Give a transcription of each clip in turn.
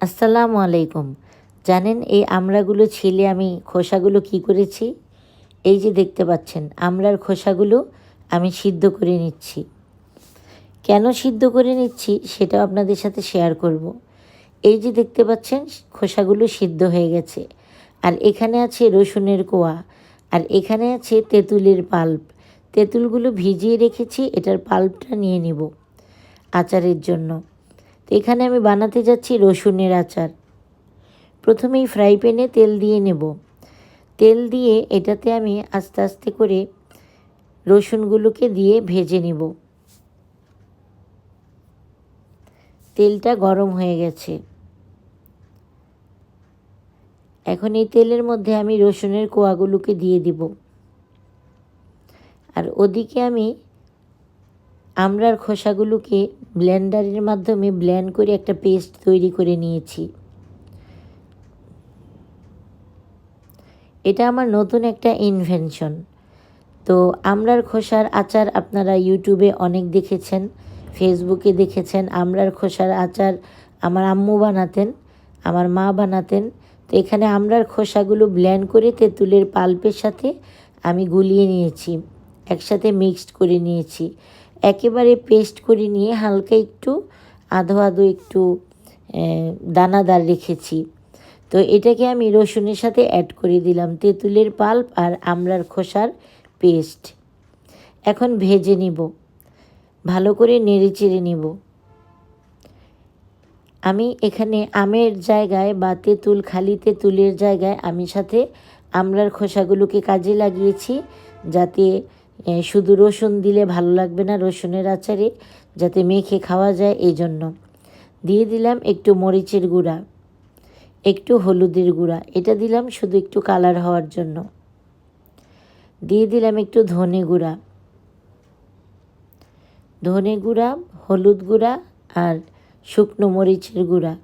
আসসালামু আলাইকুম। জানেন এই আমড়াগুলো ছিলে আমি খোসাগুলো কি করেছি? এই যে দেখতে পাচ্ছেন আমড়ার খোসাগুলো আমি সিদ্ধ করে নিচ্ছি। কেন সিদ্ধ করে নিচ্ছি সেটাও আপনাদের সাথে শেয়ার করব। এই যে দেখতে পাচ্ছেন, খোসাগুলো সিদ্ধ হয়ে গেছে। আর এখানে আছে রসুনের কোয়া, আর এখানে আছে তেঁতুলের পাল্প। তেঁতুলগুলো ভিজিয়ে রেখেছি, এটার পাল্পটা নিয়ে নিব আচারের জন্য। তো এখানে আমি বানাতে যাচ্ছি রসুনের আচার। প্রথমেই ফ্রাই প্যানে তেল দিয়ে নেব। তেল দিয়ে এটাতে আমি আস্তে আস্তে করে রসুনগুলোকে দিয়ে ভেজে নিব। তেলটা গরম হয়ে গেছে। এখন এই তেলের মধ্যে আমি রসুনের কোয়াগুলোকে দিয়ে দিব। আর ওদিকে আমি আমড়ার খোসাগুলোকে ব্লেন্ডারের মাধ্যমে ব্লেন্ড করে একটা পেস্ট তৈরি করে নিয়েছি। এটা আমার নতুন একটা ইনভেনশন তো আমরার খোসার আচার আপনারা ইউটিউবে অনেক দেখেছেন, ফেসবুকে দেখেছেন, আমরার খোসার আচার আমার আম্মু বানাতেন, আমার মা বানাতেন। তো এখানে আমড়ার খোসাগুলো ব্ল্যান্ড করে তেঁতুলের পাল্পের সাথে আমি গুলিয়ে নিয়েছি, একসাথে মিক্সড করে নিয়েছি। একেবারে পেস্ট করে নিয়ে হালকা একটু, আধো আধো একটু দানাদার রেখেছি। তো এটাকে আমি রসুনের সাথে অ্যাড করে দিলাম তেঁতুলের পাল্প আর আমলার খোসার পেস্ট। এখন ভেজে নিব। ভালো করে নেড়ে চেড়ে নিব। আমি এখানে আমের জায়গায় বা তেঁতুল, খালি তেঁতুলের জায়গায় আমি সাথে আমলার খোসাগুলোকে কাজে লাগিয়েছি যাতে শুধু রসুন দিলে ভালো লাগবে না রসুনের আচারে, যাতে মেখে খাওয়া যায় এই জন্য দিয়ে দিলাম একটু মরিচের গুঁড়া, একটু হলুদের গুঁড়া। এটা দিলাম শুধু একটু কালার হওয়ার জন্য। দিয়ে দিলাম একটু ধনে গুঁড়া। ধনে গুঁড়া, হলুদ গুঁড়া আর শুকনো মরিচের গুঁড়া।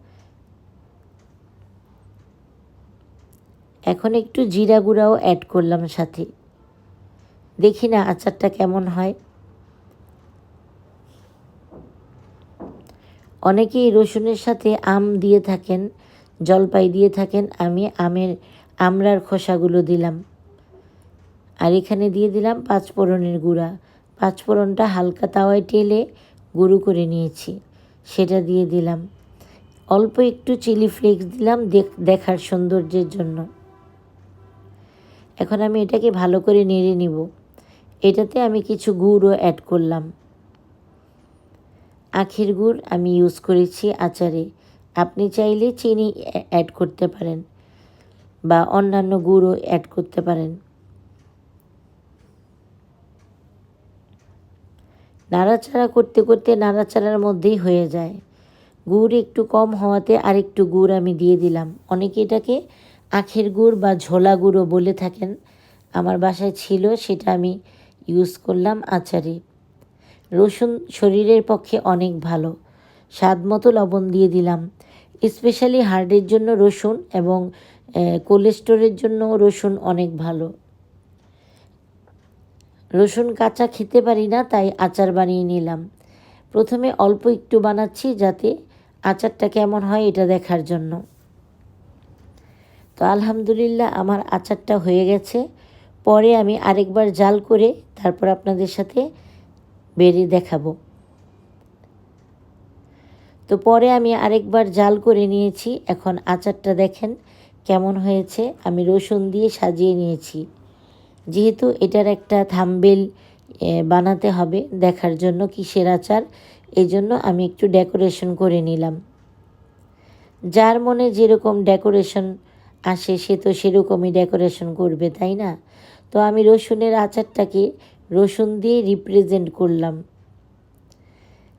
এখন একটু জিরা গুঁড়াও অ্যাড করলাম সাথে। দেখি না আচারটা কেমন হয়। অনেকেই রসুনের সাথে আম দিয়ে থাকেন, জলপাই দিয়ে থাকেন, আমি আমের আমড়ার খোসাগুলো দিলাম। আর এখানে দিয়ে দিলাম পাঁচফোড়নের গুঁড়া। পাঁচফোড়নটা হালকা তাওয়ায় টেলে গুঁড়ো করে নিয়েছি, সেটা দিয়ে দিলাম। অল্প একটু চিলি ফ্লেক্স দিলাম দেখার সৌন্দর্যের জন্য। এখন আমি এটাকে ভালো করে নেড়ে নিব। এটাতে আমি কিছু গুড়ও অ্যাড করলাম। আখের গুড় আমি ইউজ করেছি আচারে। আপনি চাইলে চিনি অ্যাড করতে পারেন বা অন্যান্য গুঁড়ও অ্যাড করতে পারেন। নাড়াচাড়া করতে করতে নাড়াচাড়ার মধ্যেই হয়ে যায়। গুড় একটু কম হওয়াতে আরেকটু গুড় আমি দিয়ে দিলাম। অনেকে এটাকে আখের গুড় বা ঝোলা গুঁড়ো বলে থাকেন। আমার বাসায় ছিল, সেটা আমি ইউজ করলাম আচারে রসুন শরীরের পক্ষে অনেক ভালো। স্বাদ মতো লবণ দিয়ে দিলাম। স্পেশালি হার্টের জন্য রসুন এবং কোলেস্টোরের জন্য রসুন অনেক ভালো। রসুন কাঁচা খেতে পারি না, তাই আচার বানিয়ে নিলাম। প্রথমে অল্প একটু বানাচ্ছি যাতে আচারটা কেমন হয় এটা দেখার জন্য। তো আলহামদুলিল্লাহ আমার আচারটা হয়ে গেছে। পরে আমি আরেকবার জাল করে তারপর আপনাদের সাথে বেরিয়ে দেখাবো। তো পরে আমি আরেকবার জাল করে নিয়েছি। এখন আচারটা দেখেন কেমন হয়েছে। আমি রসুন দিয়ে সাজিয়ে নিয়েছি। যেহেতু এটার একটা থাম্বেল বানাতে হবে দেখার জন্য কিসের আচার এই জন্য আমি একটু ডেকোরেশন করে নিলাম। যার মনে যেরকম ডেকোরেশন আসে সে তো সেরকমই ডেকোরেশন করবে, তাই না? তো আমি রসুনের আচারটাকে রসুন দিয়ে রিপ্রেজেন্ট করলাম।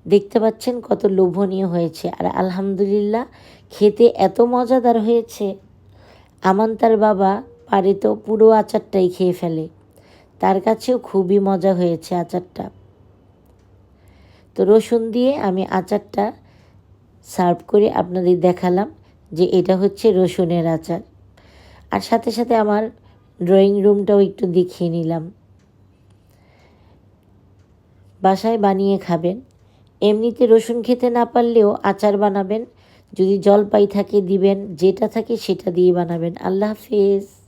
দেখতে পাচ্ছেন কত লোভনীয় হয়েছে। আর আলহামদুলিল্লাহ, খেতে এত মজাদার হয়েছে। আমান তার বাবা পারে তো পুরো আচারটাই খেয়ে ফেলে। তার কাছেও খুবই মজা হয়েছে আচারটা। তো রসুন দিয়ে আমি আচারটা সার্ভ করে আপনাদের দেখালাম যে এটা হচ্ছে রসুনের আচার। আর সাথে সাথে আমার ড্রয়িং রুমটাও একটু দেখিয়ে নিলাম। বাসায় বানিয়ে খাবেন। এমনিতে রসুন খেতে না পারলেও আচার বানাবেন। যদি জলপাই থাকে দিবেন, যেটা থাকে সেটা দিয়ে বানাবেন। আল্লাহ হাফিজ।